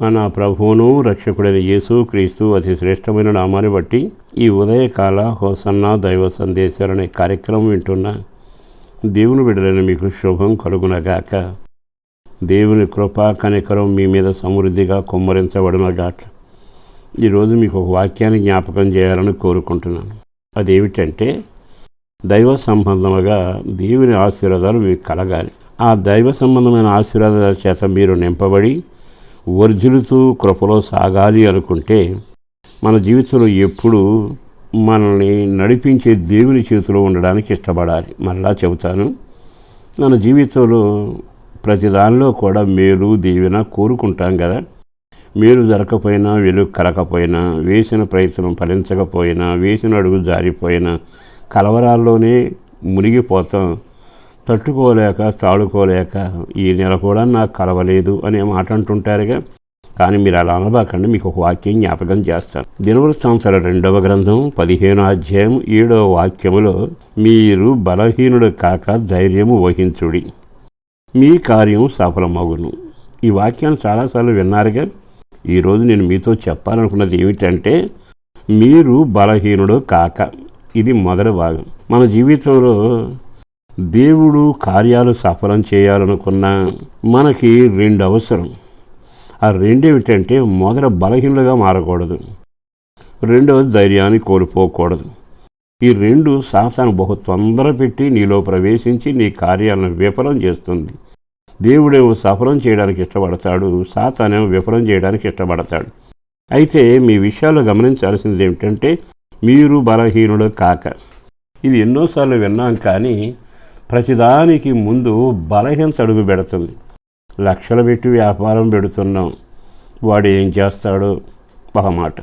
మన ప్రభువును రక్షకుడైన యేసు క్రీస్తు అతి శ్రేష్టమైన నామాన్ని బట్టి ఈ ఉదయకాల హోసన్న దైవ సందేశాలు అనే కార్యక్రమం వింటున్న దేవుని బిడ్డలైన మీకు శుభం కలుగునగాక. దేవుని కృపా కనికరం మీ మీద సమృద్ధిగా కుమ్మరించబడునగాక. ఈరోజు మీకు ఒక వాక్యాన్ని జ్ఞాపకం చేయాలని కోరుకుంటున్నాను. అదేమిటంటే దైవ సంబంధముగా దేవుని ఆశీర్వాదాలు మీకు కలగాలి. ఆ దైవ సంబంధమైన ఆశీర్వాదాల చేత మీరు నింపబడి వర్ధిలుతూ కృపలో సాగాలి అనుకుంటే మన జీవితంలో ఎప్పుడు మనల్ని నడిపించే దేవుని చేతిలో ఉండడానికి ఇష్టపడాలి. మరలా చెబుతాను మన జీవితంలో ప్రతి దానిలో కూడా మేలు దీవెన కోరుకుంటాం కదా. మేలు జరగకపోయినా వెలుగు కలకపోయినా వేసిన ప్రయత్నం ఫలించకపోయినా వేసిన అడుగు జారిపోయినా కలవరాల్లోనే మునిగిపోతాం. తట్టుకోలేక తాడుకోలేక ఈ నెల కూడా నాకు కలవలేదు అనే మాట అంటుంటారుగా. కానీ మీరు అలా అనబాకండి మీకు ఒక వాక్యం జ్ఞాపకం చేస్తాను. దినవృత్తాంశాల రెండవ గ్రంథం పదిహేను అధ్యాయం ఏడవ వాక్యములో మీరు బలహీనుడు కాక ధైర్యము వహించుడి. మీ కార్యం సఫలమగును. ఈ వాక్యాన్ని చాలాసార్లు విన్నారుగా. ఈరోజు నేను మీతో చెప్పాలనుకున్నది ఏమిటంటే మీరు బలహీనుడు కాక. ఇది మొదటి భాగం. మన జీవితంలో దేవుడు కార్యాలు సఫలం చేయాలనుకున్నా మనకి రెండు అవసరం ఆ రెండేమిటంటే మొదట బలహీనులుగా మారకూడదు. రెండవది ధైర్యాన్ని కోల్పోకూడదు. ఈ రెండు సాతాను బహు తొందర పెట్టి నీలో ప్రవేశించి నీ కార్యాలను విఫలం చేస్తుంది. దేవుడేమో సఫలం చేయడానికి ఇష్టపడతాడు సాతానేమో విఫలం చేయడానికి ఇష్టపడతాడు. అయితే మీ విషయాలు గమనించాల్సింది ఏమిటంటే మీరు బలహీనుడు కాక. ఇది ఎన్నోసార్లు విన్నాం కానీ ప్రతిదానికి ముందు బలహీనత అడుగు పెడుతుంది. లక్షలు పెట్టి వ్యాపారం పెడుతున్నాం. వాడు ఏం చేస్తాడో? ఒక మాట.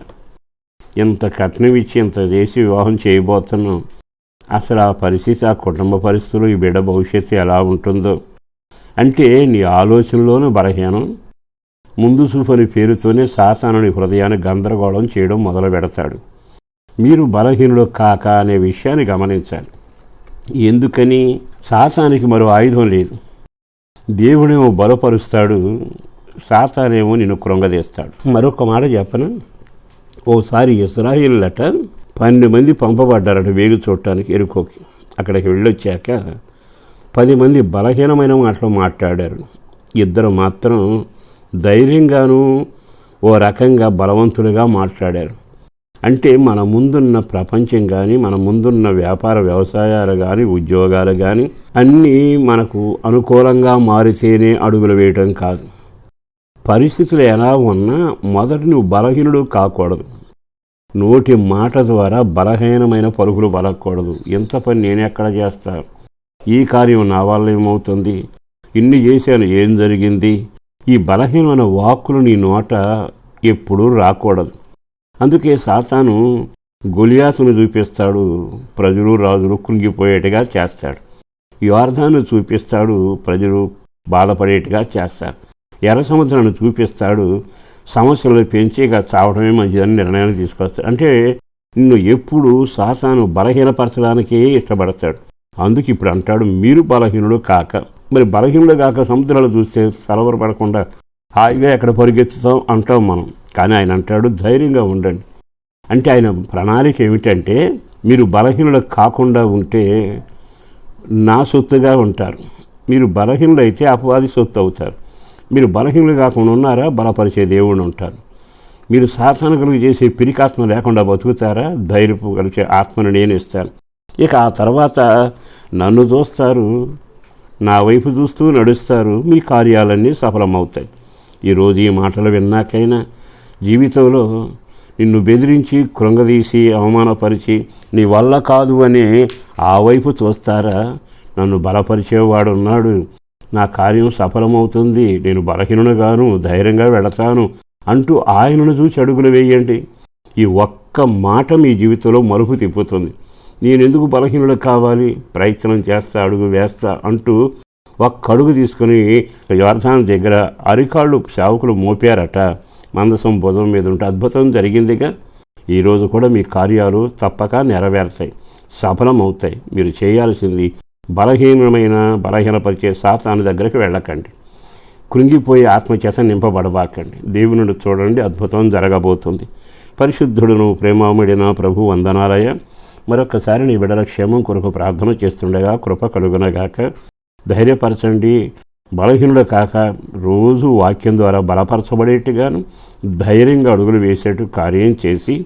ఇంత కట్నం ఇచ్చి ఇంత చేసి వివాహం చేయబోతున్నాం. అసలు ఆ పరిస్థితి ఆ కుటుంబ పరిస్థితులు ఈ బిడ్డ భవిష్యత్తు ఎలా ఉంటుందో. అంటే నీ ఆలోచనలోనూ బలహీనం. ముందు చూపని పేరుతోనే సాతానుని హృదయాన్ని గందరగోళం చేయడం మొదలు పెడతాడు మీరు బలహీనుడు కాక అనే విషయాన్ని గమనించాలి. ఎందుకని? సాతానికి మరో ఆయుధం లేదు. దేవుడేమో బలపరుస్తాడు సాతానేమో నిన్ను కృంగదేస్తాడు. మరొక మాట చెప్పను? ఓసారి ఇస్రాయిల్లట పన్నెండు మంది పంపబడ్డారట వేగు చూడటానికి ఎరుకోకి. అక్కడికి వెళ్ళొచ్చాక పది మంది బలహీనమైన మాటలు మాట్లాడారు. ఇద్దరు మాత్రం ధైర్యంగాను ఓ రకంగా బలవంతులుగా మాట్లాడారు. అంటే మన ముందున్న ప్రపంచం కానీ మన ముందున్న వ్యాపార వ్యవసాయాలు కానీ ఉద్యోగాలు కానీ అన్నీ మనకు అనుకూలంగా మారితేనే అడుగులు వేయటం కాదు. పరిస్థితులు ఎలా ఉన్నా మొదట నువ్వు బలహీనుడు కాకూడదు. నోటి మాట ద్వారా బలహీనమైన పరుగులు బలకూడదు ఎంత పని నేను ఎక్కడ చేస్తాను? ఈ కార్యం నా వల్ల ఏమవుతుంది? ఇన్ని చేశాను ఏం జరిగింది? ఈ బలహీనమైన వాక్కులు నీ నోట ఎప్పుడూ రాకూడదు. అందుకే సాతాను గొలియాసును చూపిస్తాడు ప్రజలు రాజులు కృంగిపోయేట్టుగా చేస్తాడు. యోర్ధాను చూపిస్తాడు ప్రజలు బాధపడేట్టుగా చేస్తారు. ఎర్ర సముద్రాన్ని చూపిస్తాడు సమస్యలు పెంచి ఇక చావడమే మంచిదని నిర్ణయాన్ని తీసుకొస్తాడు. అంటే నిన్ను ఎప్పుడు సాతాను బలహీనపరచడానికే ఇష్టపడతాడు. అందుకు ఇప్పుడు అంటాడు మీరు బలహీనుడు కాక. మరి బలహీనుడు కాక సముద్రాలు చూస్తే సలవరపడకుండా హాయిగా ఎక్కడ పరిగెత్తుతాం అంటాం మనం. కానీ ఆయన అంటాడు ధైర్యంగా ఉండండి. అంటే ఆయన ప్రణాళిక ఏమిటంటే మీరు బలహీనులు కాకుండా ఉంటే నా సొత్తుగా ఉంటారు. మీరు బలహీనులు అయితే అపవాది సొత్తు అవుతారు. మీరు బలహీనులు కాకుండా ఉన్నారా బలపరిచే దేవుడు ఉంటారు. మీరు సాధన కలిగి చేసే పిరికాత్మ లేకుండా బతుకుతారా ధైర్యపు కలిసే ఆత్మను నేను ఇస్తాను. ఇక ఆ తర్వాత నన్ను చూస్తారు నా వైపు చూస్తూ నడుస్తారు మీ కార్యాలన్నీ సఫలమవుతాయి. ఈరోజు ఈ మాటలు విన్నాకైనా జీవితంలో నిన్ను బెదిరించి కృంగదీసి అవమానపరిచి నీ వల్ల కాదు అని ఆ వైపు చూస్తారా? నన్ను బలపరిచేవాడున్నాడు. నా కార్యం సఫలమవుతుంది. నేను బలహీనుగాను ధైర్యంగా వెళతాను అంటూ ఆయనను చూసి అడుగులు వేయండి. ఈ ఒక్క మాట మీ జీవితంలో మరుపు తిప్పుతుంది. నేను ఎందుకు బలహీనుడు కావాలి? ప్రయత్నం చేస్తా అడుగు వేస్తా అంటూ ఒక్క అడుగు తీసుకుని యోర్ధాన్ దగ్గర అరికాళ్ళు సేవకులు మోపారట. మందసం భుజం మీద ఉంటే అద్భుతం జరిగిందిగా. ఈరోజు కూడా మీ కార్యాలు తప్పక నెరవేరుతాయి. సఫలం అవుతాయి మీరు చేయాల్సింది బలహీనమైన బలహీనపరిచే సాతాను దగ్గరికి వెళ్ళకండి. కృంగిపోయి ఆత్మచేత నింపబడబాకండి. దేవునుడు చూడండి అద్భుతం జరగబోతుంది. పరిశుద్ధుడును ప్రేమాముడిన ప్రభు వందనాలయ మరొకసారి నీ బిడల క్షేమం కొరకు ప్రార్థన చేస్తుండగా కృప కలుగునగాక. ధైర్యపరచండి. బలహీనుడు కాక రోజు వాక్యం ద్వారా బలపరచబడేట్టుగాను ధైర్యంగా అడుగులు వేసేట్టు కార్యం చేసి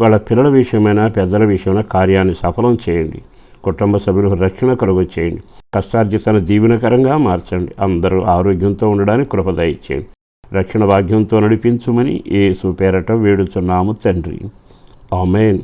వాళ్ళ పిల్లల విషయమైన పెద్దల విషయమైన కార్యాన్ని సఫలం చేయండి. కుటుంబ సభ్యులకు రక్షణ కలుగు చేయండి. కష్టార్జితన జీవనకరంగా మార్చండి. అందరూ ఆరోగ్యంతో ఉండడానికి కృపదయించేయండి రక్షణ భాగ్యంతో నడిపించుమని ఏ సుపేరట వేడుచున్నాము తండ్రి. ఆమెన్.